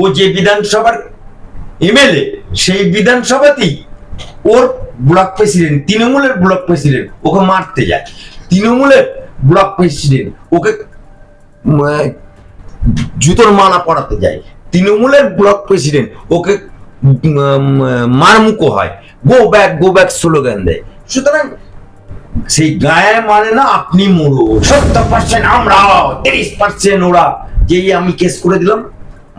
ও যে বিধানসভার এমএলএ, সেই বিধানসভাতেই ওর ব্লক প্রেসিডেন্ট, তৃণমূলের ব্লক প্রেসিডেন্ট, ওকে মারতে যায়। তৃণমূলের ব্লক প্রেসিডেন্ট ওকে জুতোর মালা পড়াতে যায়। তৃণমূলের ব্লক প্রেসিডেন্ট ওকে মারমুখো হয়। Go back go back slogan দেয়। সুতরাং সেই গায়ে মানে না, আপনি মরো। সত্তর পার্সেন্ট আমরা তিরিশ পার্সেন্ট ওরা। যেই আমি কেস করে দিলাম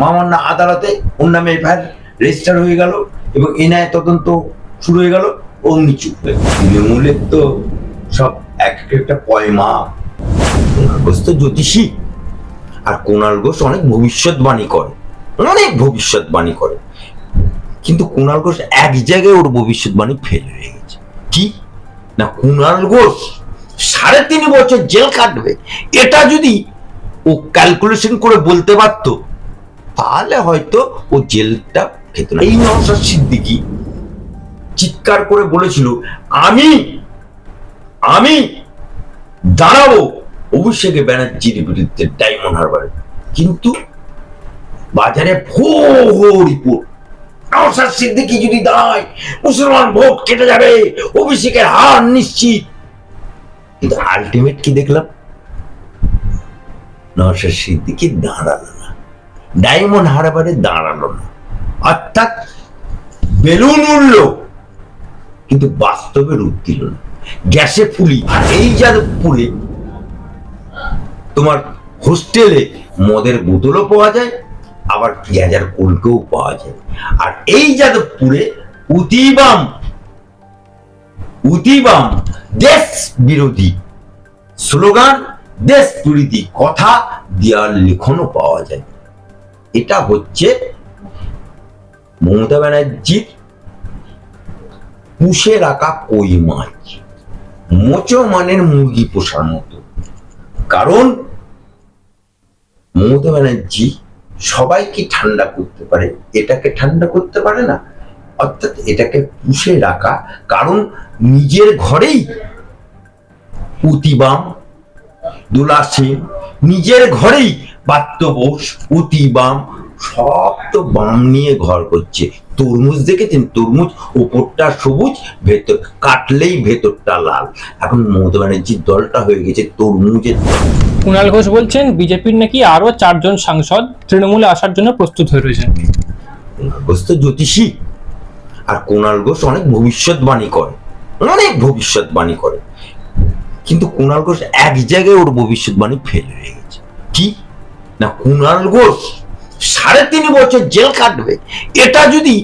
মামান্না আদালতে ওর নামে এফআইআর রেজিস্টার হয়ে গেল এবং এনআই তদন্ত শুরু হয়ে গেল অমনি চুপ তৃণমূলের তো সব এক এক একটা পয়মা। ঘোষ তো জ্যোতিষী। আর কোনাল ঘোষ অনেক ভবিষ্যৎবাণী করে। অনেক ভবিষ্যৎবাণী করে। কিন্তু কুণাল ঘোষ এক জায়গায় ওর ভবিষ্যৎবাণী ফেল হয়ে গেছে। কি? না, কুণাল ঘোষ সাড়ে তিন বছর জেল কাটবে। এটা যদি ও ক্যালকুলেশন করে বলতে পারত তাহলে হয়তো ও জেলটা খেত না এই নওশাদ সিদ্দিকি চিৎকার করে বলেছিল, আমি আমি দাঁড়াবো। অভিষেক ব্যানার্জির বিরুদ্ধে ডায়মন্ড হারবারে। কিন্তু বাজারে ভো ভো রিপোর্ট। নওশাদ সিদ্দিকি যদি দাঁড়ায়, মুসলমান ভোট কেটে যাবে, অভিষেকের হার নিশ্চিত। কিন্তু আলটিমেট কি দেখলাম? নওশাদ সিদ্দিকি দাঁড়াল। ডায়মন্ড হারবারে দাঁড়াল না। অর্থাৎ বেলুন উঠল কিন্তু বাস্তবে রূপ দিল না। গ্যাসে ফুলি এই যাদবপুরে তোমার হোস্টেলে মদের বোতলও পাওয়া যায়, আবার পেঁয়াজার কলকেও পাওয়া যায়। আর এই যাদবপুরে উতিবাম উতিবাম, দেশ বিরোধী স্লোগান, দেশ বিরোধী কথা দেওয়ার লিখনও পাওয়া যায়। এটা হচ্ছে মমতা ব্যানার্জির পুষে রাখা কই মাছ? মোচো মানের মুরগি পোষার মতো। কারণ মমতা ব্যানার্জি সবাইকে ঠান্ডা করতে পারে, এটাকে ঠান্ডা করতে পারে না, অর্থাৎ এটাকে পুষে রাখা। কারণ নিজের ঘরেই উতিবাম দোলা সেন, নিজের ঘরেই বোস উতিবাম সব তো বাম নিয়ে ঘর করছে। তরমুজ দেখেছেন? তরমুজ উপরটা সবুজ ভেতর কাটলেই ভেতরটা লাল। এখন মমতা ব্যানার্জির দলটা হয়ে গেছে তরমুজের কুণাল ঘোষ বলছেন বিজেপির নাকি আরও চারজন সাংসদ তৃণমূলে আসার জন্য প্রস্তুত হয়ে রয়েছেন। ঘোষ তো জ্যোতিষী। আর কুণাল ঘোষ অনেক ভবিষ্যৎবাণী করে। অনেক ভবিষ্যৎবাণী করে। কিন্তু কুণাল ঘোষ এক জায়গায় ওর ভবিষ্যৎবাণী ফেল হয়ে গেছে। কি? না কুণাল ঘোষ? সাড়ে তিন বছর জেল কাটবে। এটা যদি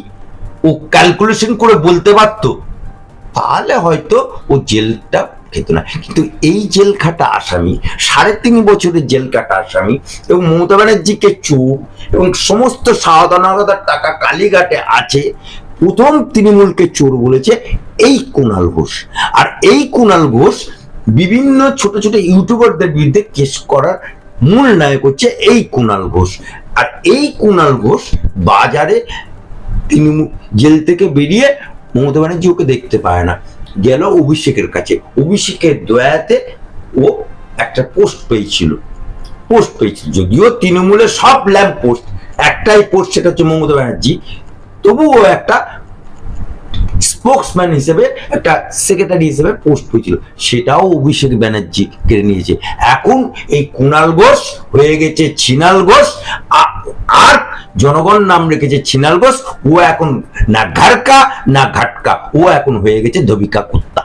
ও ক্যালকুলেশন করে বলতে পারতো, তাহলে হয়তো ও জেলটা খেত না। কিন্তু এই জেল খাটা আসামি, সাড়ে তিন বছরের জেল কাটা আসামি এবং মমতা ব্যানার্জিকে চোখ এবং সমস্ত সাবধানতার টাকা কালীঘাটে আছে, প্রথম তৃণমূলকে চোর বলেছে এই কুণাল ঘোষ। আর এই কুণাল ঘোষ বিভিন্ন ছোট ছোট ইউটিউবারদের বিরুদ্ধে কেস করার মূল নায়ক হচ্ছে এই কুণাল ঘোষ। আর এই কুণাল ঘোষ বাজারে তিনি জেল থেকে বেরিয়ে মমতা ব্যানার্জি ওকে দেখতে পায় না। গেল অভিষেকের কাছে। অভিষেকের দয়াতে ও একটা পোস্ট পেয়েছিল। পোস্ট পেয়েছিল। যদিও তৃণমূলের সব ল্যাম্প পোস্ট, একটাই পোস্ট সেটা হচ্ছে মমতা ব্যানার্জি। তবুও একটা স্পোক্সম্যান হিসেবে একটা সেক্রেটারি হিসেবে পোস্ট হয়েছিল। সেটাও অভিষেক ব্যানার্জি কেড়ে নিয়েছে। এখন এই কুণাল ঘোষ হয়ে গেছে ছিনাল ঘোষ। আর জনগণ নাম রেখেছে ছিনাল ঘোষ। ও এখন না ঘাটকা না ঘাটকা। ও এখন হয়ে গেছে ধবিকা কুত্তা।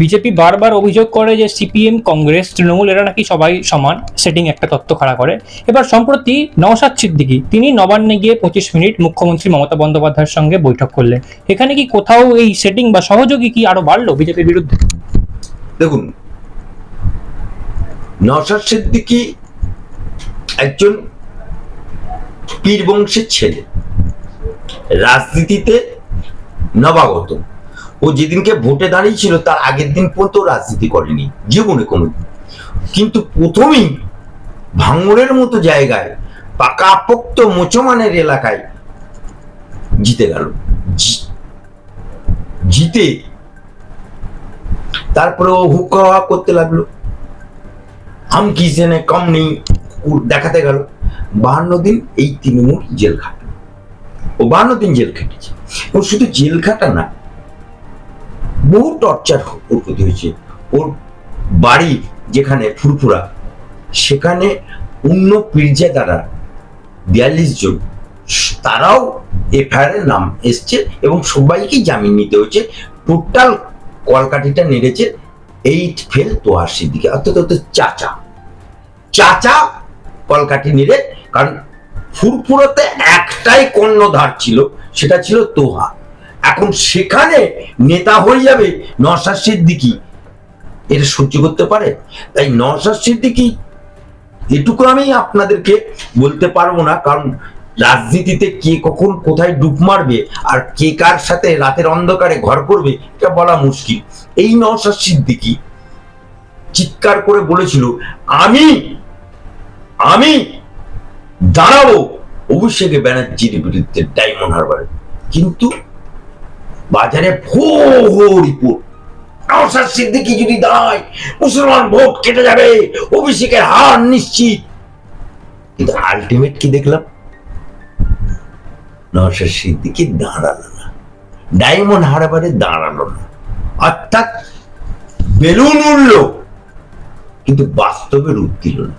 বিজেপি বারবার অভিযোগ করে যে সিপিএম, কংগ্রেস, তৃণমূল, এরা নাকি সবাই সমান। সেটিং একটা তত্ত্ব খাড়া করে। এবার সম্প্রতি নওশাদ সিদ্দিকি, তিনি নবান্নে গিয়ে পঁচিশ মিনিট মুখ্যমন্ত্রী মমতা বন্দ্যোপাধ্যায়ের সঙ্গে বৈঠক করলেন। এখানে কি কোথাও এই সেটিং বা সহযোগী কি আরও বাড়লো বিজেপির বিরুদ্ধে? দেখুন, নওশাদ সিদ্দিকি একজন পীর বংশের ছেলে। রাজনীতিতে নবাগত। ও যেদিনকে ভোটে দাঁড়িয়েছিল, তার আগের দিন পর্যন্ত রাজনীতি করেনি, জীবনে কোনো কিন্তু প্রথমেই ভাঙড়ের মতো জায়গায় পাকা পাকাপোক্ত মোচমানের এলাকায় জিতে গেল। জিতে তারপরে ও হুক্কা করতে লাগল। হাম কিসে নে কম নেই দেখাতে গেল। বাহান্ন দিন এই তৃণমূল জেল খাটে ও বাহান্ন দিন জেল খেটেছে। ও শুধু জেল খাটা না বহু টর্চার ওর প্রতি হয়েছে। ওর বাড়ি যেখানে ফুরফুরা, সেখানে অন্য পীরজাদারা বিয়াল্লিশ জন, তারাও এফআইআর নাম এসছে এবং সবাইকে জামিন নিতে হয়েছে। টোটাল কলকাঠিটা নেড়েছে এইট ফেল তোহার সিদ্দিকে, অর্থাৎ ওদের চাচা। চাচা কলকাঠি নেড়ে, কারণ ফুরফুরাতে একটাই কর্ণধার ছিল, সেটা ছিল তোহা। এখন সেখানে নেতা হয়ে যাবে নসার সিদ্দিকি। এটা সহ্য করতে পারে? তাই নসার সিদ্দিকি, এটুকু আমি আপনাদেরকে বলতে পারব না, কারণ রাজনীতিতে কে কখন কোথায় ডুব মারবে আর কে কার সাথে রাতের অন্ধকারে ঘর করবে, এটা বলা মুশকিল। এই নওশাদ সিদ্দিকি চিৎকার করে বলেছিল, আমি আমি দাঁড়াবো। অভিষেক ব্যানার্জির বিরুদ্ধে ডায়মন্ড হারবারে। কিন্তু বাজারে ভো ভো রিপোর্ট নওশাদ সিদ্দিকি যদি দাঁড়ায় মুসলমান ভোট কেটে যাবে, অভিষেকের হার নিশ্চিত। কিন্তু আলটিমেট কি দেখলাম? নওশাদ সিদ্দিকি দাঁড়াল না। ডায়মন্ড হারবারে দাঁড়াল না। অর্থাৎ বেলুন উঠল কিন্তু বাস্তবে রূপ দিল না।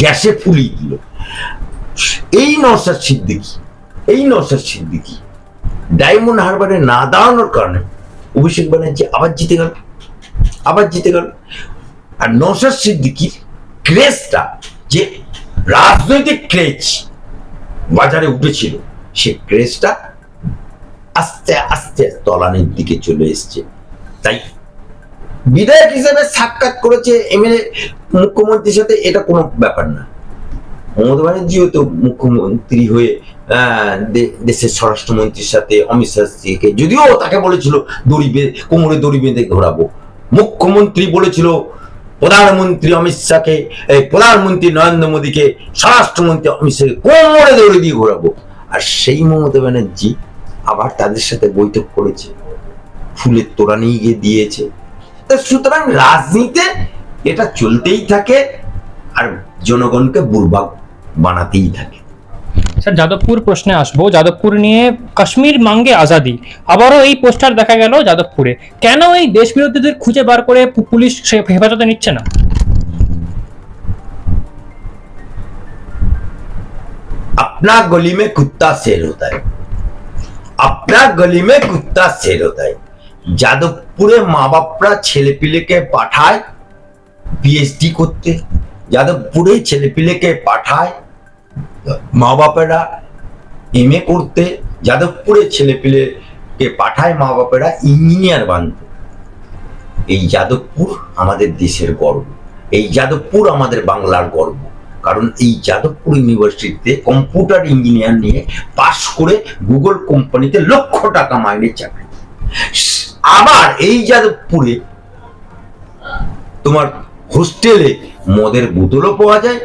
গ্যাসে ফুলিয়ে দিল। এই নওশাদ সিদ্দিকি, এই নওশাদ সিদ্দিকি ডায়মন্ড হারবারে না দাঁড়ানোর কারণে অভিষেক ব্যানার্জি আবার জিতে গেল আবার জিতে গেল আর নওশাদ সিদ্দিকির ক্রেজটা যে রাজনৈতিক ক্রেজ বাজারে উঠেছিল সে ক্রেজটা আস্তে আস্তে তলানির দিকে চলে এসছে তাই বিধায়ক হিসেবে সাক্ষাৎ করেছে এমএলএ মুখ্যমন্ত্রীর সাথে এটা কোনো ব্যাপার না। মমতা ব্যানার্জিও তো মুখ্যমন্ত্রী হয়ে দেশের স্বরাষ্ট্রমন্ত্রীর সাথে অমিত শাহকে যদিও তাকে বলেছিল দড়ি বেঁধে, কোমরে দড়ি বেঁধে ঘোরাবো। মুখ্যমন্ত্রী বলেছিল, প্রধানমন্ত্রী অমিত শাহকে প্রধানমন্ত্রী নরেন্দ্র মোদীকে, স্বরাষ্ট্রমন্ত্রী অমিত শাহকে কোমরে দড়ি দিয়ে ঘোরাবো। আর সেই মমতা ব্যানার্জি আবার তাদের সাথে বৈঠক করেছে। ফুলের তোড়া নিয়ে গিয়ে দিয়েছে। সুতরাং রাজনীতিতে এটা চলতেই থাকে, আর জনগণকে বুর্বাক বানাতেই থাকে। স্যার যাদবপুর প্রশ্নে আসবো যাদবপুর নিয়ে কাশ্মীর মাঙ্গে আজাদি আবারও এই পোস্টার দেখা গেল যাদবপুরে কেন এই দেশ বিরোধীদের খুঁজে বার করে পু- পুলিশ সে হেফাজতে নিচ্ছে না अपना गली में कुत्ता शेर होता है अपना गली में कुत्ता शेर होता है যাদবপুরে মা বাপরা ছেলে পিলেকে পাঠায় পিএইচডি করতে যাদবপুরে ছেলে পিলেকে পাঠায় মা বাপেরা এম এ করতে যাদবপুরে ছেলে পিলেকে পাঠায় মা বাপেরা ইঞ্জিনিয়ার বানতে। এই যাদবপুর আমাদের দেশের গর্ব। এই যাদবপুর আমাদের বাংলার গর্ব। কারণ এই যাদবপুর ইউনিভার্সিটিতে কম্পিউটার ইঞ্জিনিয়ার নিয়ে পাশ করে গুগল কোম্পানিতে লক্ষ টাকা মাইনের চাকরি। আবার এই যাদবপুরে তোমার হোস্টেলে মদের বোতলও পাওয়া যায়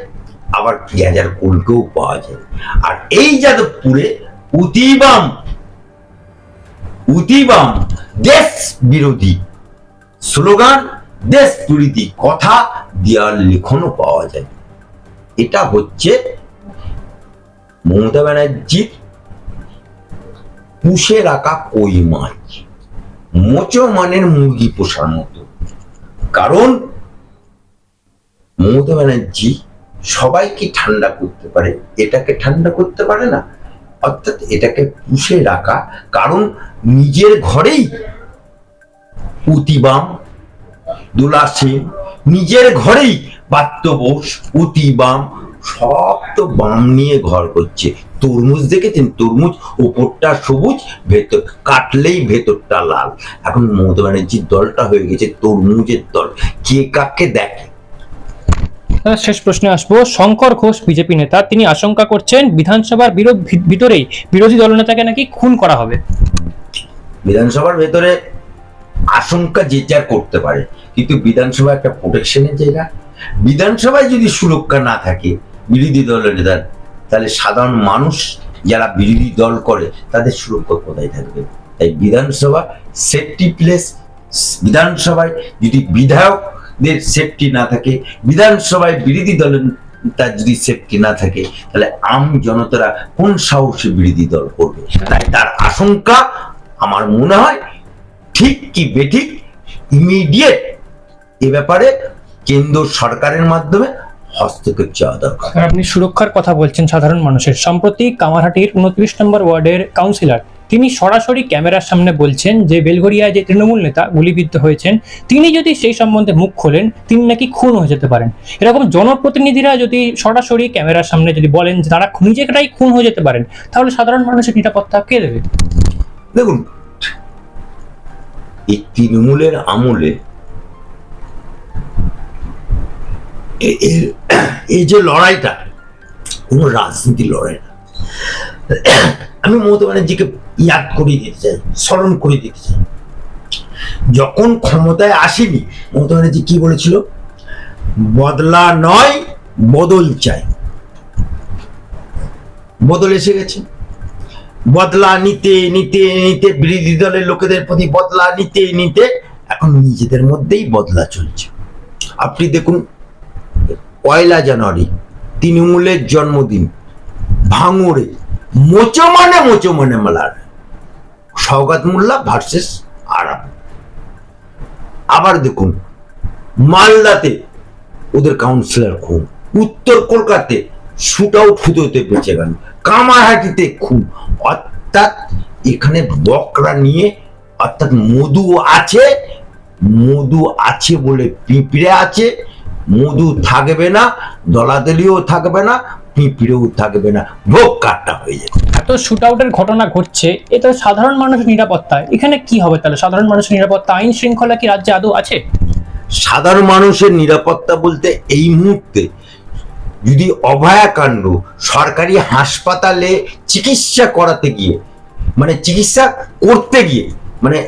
আবার পেঁয়াজার কুলকেও পাওয়া যায়। আর এই যাদবপুরে উতিবাম উতিবাম, দেশ বিরোধী স্লোগান, দেশ বিরোধী কথা দেওয়ার লেখনও পাওয়া যায়। এটা হচ্ছে মমতা ব্যানার্জির পুষে রাখা কই মাছ, মোচো মানের মুরগি পোষার মতো। কারণ মমতা ব্যানার্জি সবাইকে ঠান্ডা করতে পারে? এটাকে ঠান্ডা করতে পারে না? অর্থাৎ এটাকে পুষে রাখা। কারণ নিজের ঘরেই উতিবাম দুলা নিজের ঘরেই বাত্য বোস অতি বাম সব তো বাম নিয়ে ঘর করছে। তরমুজ দেখেছেন? তরমুজ উপরটা সবুজ, ভেতর কাটলেই ভেতরটা লাল। এখন মমতা ব্যানার্জির দলটা হয়ে গেছে তরমুজের দল। কে কাকে দেখে? শেষ প্রশ্নে আসব। শঙ্কর ঘোষ, বিজেপি নেতা, তিনি আশঙ্কা করছেন বিধানসভার ভিতরেই বিরোধী দলনেতাকে নাকি খুন করা হবে। বিধানসভার ভেতরে আশঙ্কা যে যার করতে পারে। কিন্তু বিধানসভা একটা প্রোটেকশনের জায়গা। বিধানসভায় যদি সুরক্ষা না থাকে বিরোধী দলের নেতার তাহলে সাধারণ মানুষ যারা বিরোধী দল করে, তাদের সুরক্ষা কোথায় থাকবে? তাই বিধানসভা সেফটি প্লেস বিধানসভায় যদি বিধায়কদের সেফটি না থাকে, বিধানসভায় বিরোধী দলের তার যদি সেফটি না থাকে, তাহলে আম জনতারা কোন সাহসে বিরোধী দল করবে? তাই তার আশঙ্কা আমার মনে হয় ঠিক কি বেঠিক ইমিডিয়েট এ ব্যাপারে কেন্দ্র সরকারের মাধ্যমে হস্তক্ষেপ চাওয়া দরকার। আপনি সুরক্ষার কথা বলছেন সাধারণ মানুষের। সম্প্রতি কামারহাটির উনত্রিশ নম্বর ওয়ার্ডের কাউন্সিলর তিনি সরাসরি ক্যামেরার সামনে বলছেন যে বেলঘরিয়ায় যে তৃণমূল নেতা গুলিবিদ্ধ হয়েছেন, তিনি যদি সেই সম্বন্ধে মুখ খোলেন, তিনি নাকি খুন হয়ে যেতে পারেন। এরকম জনপ্রতিনিধিরা যদি সরাসরি ক্যামেরার সামনে যদি বলেন যে তারা নিজেরাই খুন হয়ে যেতে পারেন, তাহলে সাধারণ মানুষের নিরাপত্তা কে দেবে? দেখুন, এই তৃণমূলের আমলে এই যে লড়াইটা, কোনো রাজনীতি লড়াই না। আমি মমতা ব্যানার্জিকে ইয়াদ করিয়ে দিতে স্মরণ করিয়ে দিতে যখন ক্ষমতায় আসেনি, মমতা ব্যানার্জি কি বলেছিল? বদলা নয়, বদল চাই। বদল এসে গেছে। বদলা নিতে নিতে নিতে বিরোধী দলের লোকেদের প্রতি বদলা নিতে নিতে এখন নিজেদের মধ্যেই বদলা চলছে। আপনি দেখুন, পয়লা জানুয়ারি, তৃণমূলের জন্মদিন, ভাঙড়ে, মোচো মানে মোচো মানে মালার। সৌগাত মোল্লা ভার্সেস আরাম। আবার দেখুন, মালদাতে ওদের কাউন্সিলর খুন, উত্তর কলকাতাতে শুট আউট হতে হতে বেঁচে গেল, কামারহাটিতে খুন। অর্থাৎ এখানে বকরা নিয়ে, অর্থাৎ মধু আছে মধু আছে বলে পিঁপড়ে আছে, মধু থাকবে না, দলাদলিও থাকবে না পিঁপড়েও থাকবে না ভোগ কাটটা হয়ে যাবে। এত শুট আউটের ঘটনা ঘটছে এটা সাধারণ মানুষের নিরাপত্তা। এখানে কি হবে তাহলে? সাধারণ মানুষের নিরাপত্তা আইন শৃঙ্খলা কি রাজ্যে আদৌ আছে? সাধারণ মানুষের নিরাপত্তা বলতে এই মুহূর্তে যদি অভয়াকাণ্ড সরকারি হাসপাতালে চিকিৎসা করাতে গিয়ে মানে চিকিৎসা করতে গিয়ে মানে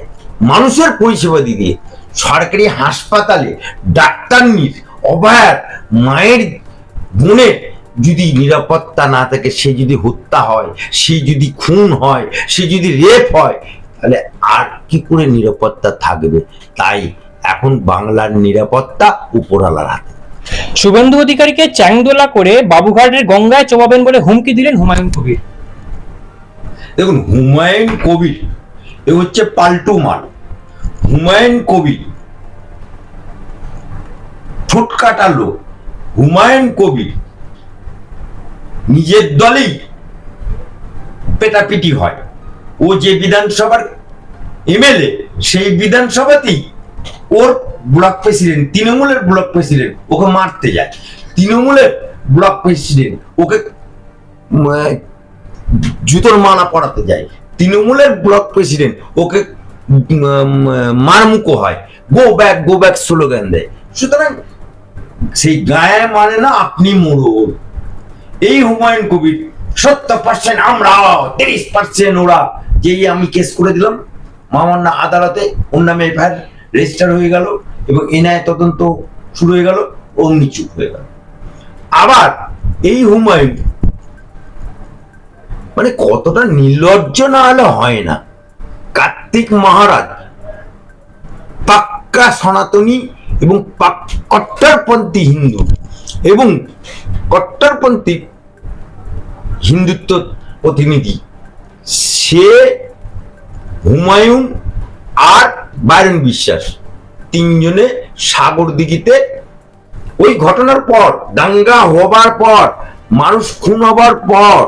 মানুষের পরিষেবা দিতে সরকারি হাসপাতালে ডাক্তার নির অভয়ার মায়ের বোনের যদি নিরাপত্তা না থাকে সে যদি হত্যা হয় সে যদি খুন হয় সে যদি রেপ হয় তাহলে আর কি করে নিরাপত্তা থাকবে? তাই এখন বাংলার নিরাপত্তা উপরালার হাতে। শুভেন্দু অধিকারীকে চ্যাংদোলা করে বাবুঘাটের গঙ্গায় চোবাবেন বলে হুমকি দিলেন হুমায়ুন কবির। দেখুন হুমায়ুন কবির এ হচ্ছে পাল্টু মাল হুমায়ুন কবির ঠোঁট কাটা লোক। হুমায়ুন কবির নিজের দলেই পেটাপিটি হয়। ও যে বিধানসভার এমএলএ, সেই বিধানসভাতেই ওর ব্লক প্রেসিডেন্ট, তৃণমূলের ব্লক প্রেসিডেন্ট, ওকে মারতে যায়। তৃণমূলের ব্লক প্রেসিডেন্ট ওকে জুতোর মালা পড়াতে যায়। তৃণমূলের ব্লক প্রেসিডেন্ট ওকে মারমুখো হয়। Go back go back slogan দেয়। সুতরাং সেই গায়ে মানে না, আপনি মোড়ল এই হুমায়ুন কবির সত্তর পার্সেন্ট আমরা, তিরিশ পার্সেন্ট ওরা। যেই আমি কেস করে দিলাম, মামান্না আদালতে ওর নামে এফআইআর রেজিস্টার হয়ে গেল এবং এনআই তদন্ত শুরু হয়ে গেল অমনি চুপ হয়ে গেল। আবার এই হুমায়ুন মানে কতটা নির্লজ্জ না হলে হয় না। কার্তিক মহারাজ পাক্কা সনাতনী এবং কট্টরপন্থী হিন্দু এবং কট্টরপন্থী হিন্দুত্ব প্রতিনিধি। সে হুমায়ুন আর বাইরন বিশ্বাস তিনজনে সাগর দিঘিতে ওই ঘটনার পর, দাঙ্গা হবার পর, মানুষ খুন হবার পর,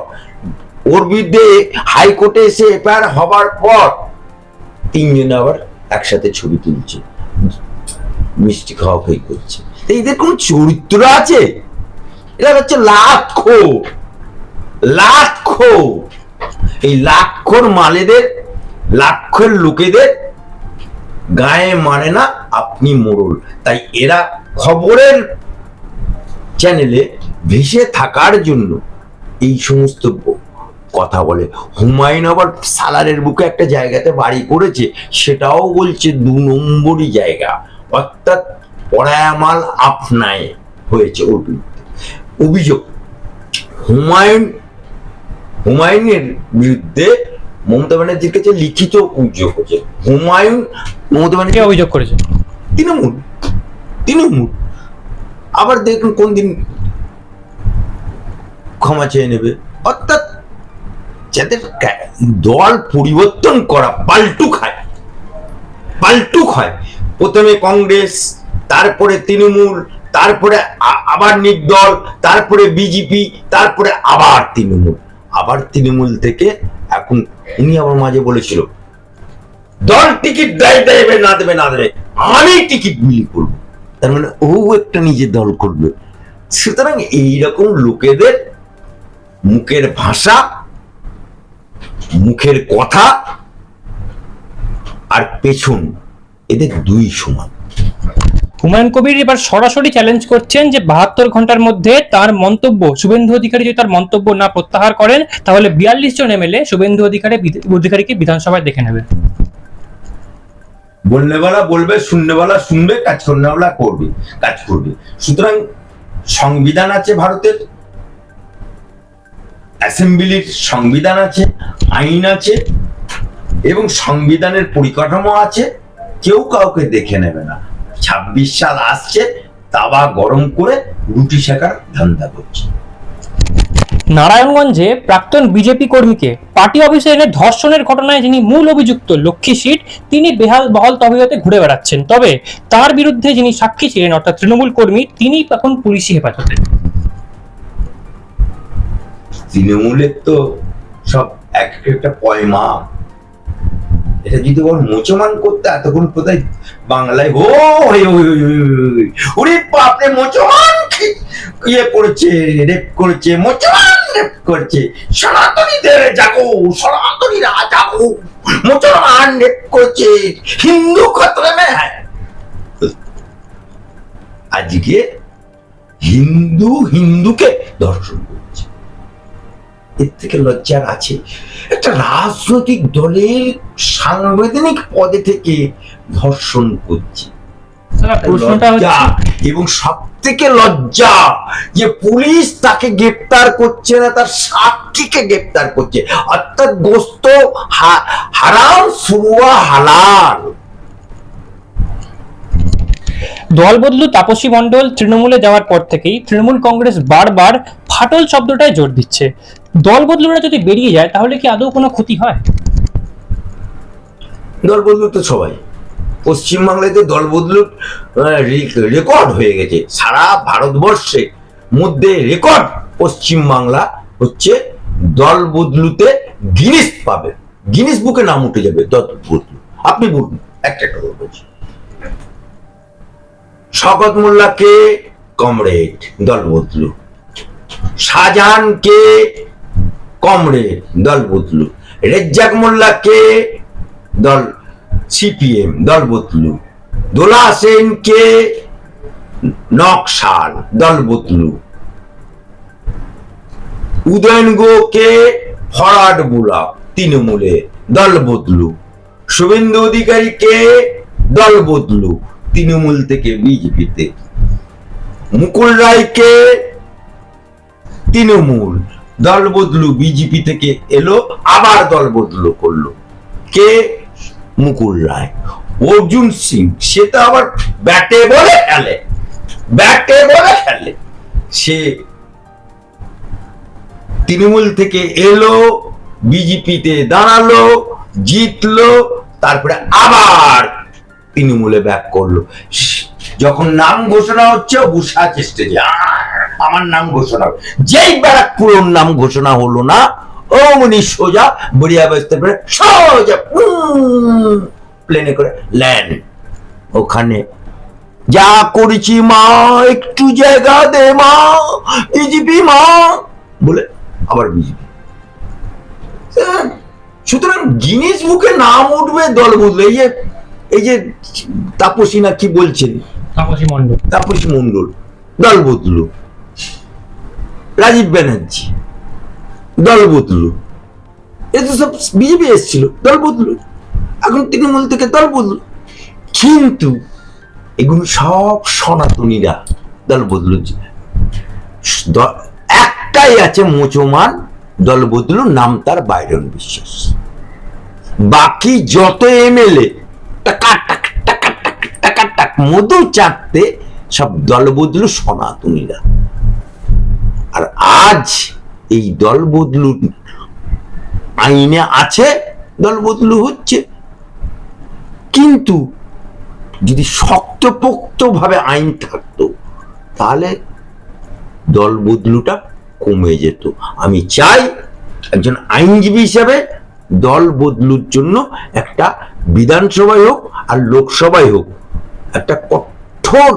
ওর বিরুদ্ধে হাইকোর্টে এসে এফআইআর হবার পর তিনজনে আবার একসাথে ছবি তুলছে, মিষ্টি খাওয়া খাই করছে। এদের কোন চরিত্র আছে? এরা হচ্ছে লাখো লাখো। এই লাক্ষর মালেদের লাক্ষের লোকেদের গায়ে মারে না আপনি মোড়ল তাই এরা খবরের চ্যানেলে ভেসে থাকার জন্য এই সমস্ত কথা বলে। হুমায়ুন আবার সালারের বুকে একটা জায়গাতে বাড়ি করেছে, সেটাও বলছে দু নম্বরই জায়গা। অর্থাৎ পড়ায়ামাল আপনায় হয়েছে বিরুদ্ধে অভিযোগ। হুমায়ুন হুমায়ুনের বিরুদ্ধে মমতা ব্যানার্জির কাছে লিখিত অভিযোগ হচ্ছে হুমায়ুন মমতা ব্যানার্জি অভিযোগ করেছেন তৃণমূল। তৃণমূল। আবার দেখুন কোন দিন ক্ষমা চেয়ে নেবে। অর্থাৎ যাদের দল পরিবর্তন করা পাল্টু খায়। পাল্টু খায়। প্রথমে কংগ্রেস তারপরে তৃণমূল তারপরে আবার নির্দল তারপরে বিজেপি, তারপরে আবার তৃণমূল। আবার তৃণমূল থেকে এখন উনি আমার মাঝে বলেছিল, দল টিকিট দেয় দেবে না দেবে না দেবে, আমি টিকিট বিলি করব। তার মানে ও একটা নিজের দল করবে। সুতরাং এইরকম লোকেদের মুখের ভাষা, মুখের কথা আর পেছন, এদের দুই সমান। হুমায়ুন কবির এবার সরাসরি চ্যালেঞ্জ করছেন যে বাহাত্তর ঘণ্টার মধ্যে তার মন্তব্য, শুভেন্দু অধিকারী যদি তার মন্তব্য না প্রত্যাহার করেন, তাহলে বিয়াল্লিশ জন এমএলএ শুভেন্দু অধিকারী অধিকারীকে বিধানসভায় দেখে নেবে। বলনেওয়ালা বলবে শুননেওয়ালা শুনবে, কাজ করনেওয়ালা করবে, কাজ করবে। সুতরাং সংবিধান আছে ভারতের, অ্যাসেম্বলির সংবিধান আছে, আইন আছে, এবং সংবিধানের পরিকাঠামো আছে, কেউ কাউকে দেখে নেবে না। ছাব্বিশ সাল আসছে তাবা গরম করে রুটি শেখার ধান্দা করছে। নারায়ণগঞ্জে প্রাক্তন বিজেপি কর্মীকে পার্টি অফিসে এনে ধর্ষণের ঘটনায় যিনি মূল অভিযুক্ত লক্ষ্মী সিট তিনি বেহাল বহল তবিয়তে ঘুরে বেড়াচ্ছেন। তবে তার বিরুদ্ধে যিনি সাক্ষী ছিলেন অর্থাৎ তৃণমূল কর্মী তিনি এখন পুলিশি হেফাজতে। তৃণমূলের তো সব এক একটা পয়মা। এটা যদি ওর মোচমান করতে এতক্ষণ কোথায় বাংলায় ও। ওরে বাপরে, মোচমান ইয়ে রেপ মোচমান রেপ সনাতনীদের জাগো, সনাতনীরা জাগো, মোচমান রেপ করেছে, হিন্দু খতরে মে আজকে হিন্দু হিন্দুকে দর্শন এর থেকে লজ্জার আছে। একটা রাজনৈতিক দলের সাংবিধানিক পদে থেকে ধর্ষণ করছে। এবং সব থেকে লজ্জা যে পুলিশ তাকে গ্রেপ্তার করছে না তার সাক্ষীকে গ্রেপ্তার করছে। অর্থাৎ গোস্ত হা- হারাম সুয়া হালাল। দল বদলু তাপসী মণ্ডল তৃণমূলে যাওয়ার পর থেকেই তৃণমূল কংগ্রেস বারবার ফাটল শব্দটায় জোর দিচ্ছে। দল বদলুরা যদি বেরিয়ে যায়, তাহলে কি আদৌ কোনো ক্ষতি হয়? দল বদলু তো সবাই। পশ্চিমবাংলাতে দল বদলু রেকর্ড হয়ে গেছে। সারা ভারতবর্ষে মধ্যে রেকর্ড পশ্চিমবাংলা হচ্ছে দল বদলুতে গিনিস পাবে। গিনিস বুকে নাম উঠে যাবে দল বদলু আপনি বলুন, একটা একটা বলছি। শকত মোল্লাকে কমরেড দল বদলু শাহজাহানকে কমরেড দল বদলু রেজ্জাক মোল্লাকে দল, সিপিএম দল বদলু দোলা সেনকে নকশাল দল বদলু উদয়ন গোকে ফরাড বুলাক, তৃণমূলে দল বদলু শুভেন্দু অধিকারীকে দল বদলু তৃণমূল থেকে বিজেপিতে মুকুল রায়কে তৃণমূল দল বদলু, বিজেপি থেকে এলো, আবার দল বদলু করল। কে? মুকুল রায়। অর্জুন সিং, সে তো আবার ব্যাটে বলে খেলে। ব্যাটে বলে খেলে। সে তৃণমূল থেকে এলো, বিজেপিতে দাঁড়াল, জিতলো, তারপরে আবার তৃণমূলে ব্যাক করল। যখন নাম ঘোষণা হচ্ছে বুসা চেষ্টা আমার নাম ঘোষণা যেই ব্যারাকপুরের নাম ঘোষণা হলো না অমনি সোজা বড়িয়া বাজতে পারে সোজা প্লেনে করে ল্যান্ড ওখানে, যা করেছি মা, একটু জায়গা দে মা, বিজেপি মা, বলে আবার বিজেপি। সুতরাং গিনিস বুকে নাম উঠবে, দল বদলে এই যে এই যে তাপসী না কি বলছেন তাপসী মণ্ডল। তাপসী মন্ডল দল বদলু রাজীব ব্যানার্জি দল বদলু এ তো সব বিজেপি এসেছিল দল বদলু এখন তৃণমূল থেকে দল বদলু কিন্তু এগুলো সব সনাতনীরা দল বদলু একটাই আছে মোচমান দল বদলু নাম তার বাইরন বিশ্বাস। বাকি যত এমএলএ মধু চাটতে সব দল বদলু সনাতনীরা। আর আজ এই দল বদলু আইনে আছে দল বদলু হচ্ছে। কিন্তু যদি শক্তপোক্ত ভাবে আইন থাকতো, তাহলে দল বদলুটা কমে যেত। আমি চাই একজন আইনজীবী হিসাবে দল বদলুর জন্য একটা বিধানসভায় হোক আর লোকসভায় হোক, একটা কঠোর,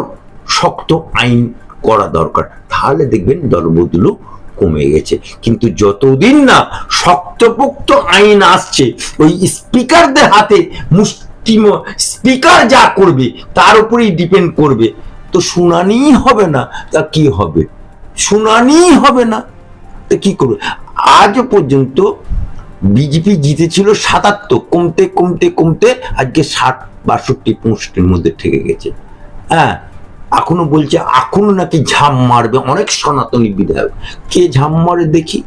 শক্ত আইন করা দরকার। তাহলে দেখবেন দল বদলু কমে গেছে। কিন্তু যতদিন না শক্তপোক্ত আইন আসছে, ওই স্পিকারদের হাতে মুষ্টিম, স্পিকার যা করবে, তার উপরেই ডিপেন্ড করবে। তো শুনানিই হবে না, তা কি হবে? শুনানিই হবে না, তা কি করবে? আজও পর্যন্ত বিজেপি জিতেছিল সাতাত্তর, কমতে কমতে কমতে আজকে ষাট, বাষট্টি পঁয়ষট্টির মধ্যে থেকে গেছে। হ্যাঁ এখনও বলছে, এখনও নাকি ঝাম মারবে অনেক সনাতনী বিধায়ক। কে ঝাম মারে দেখি?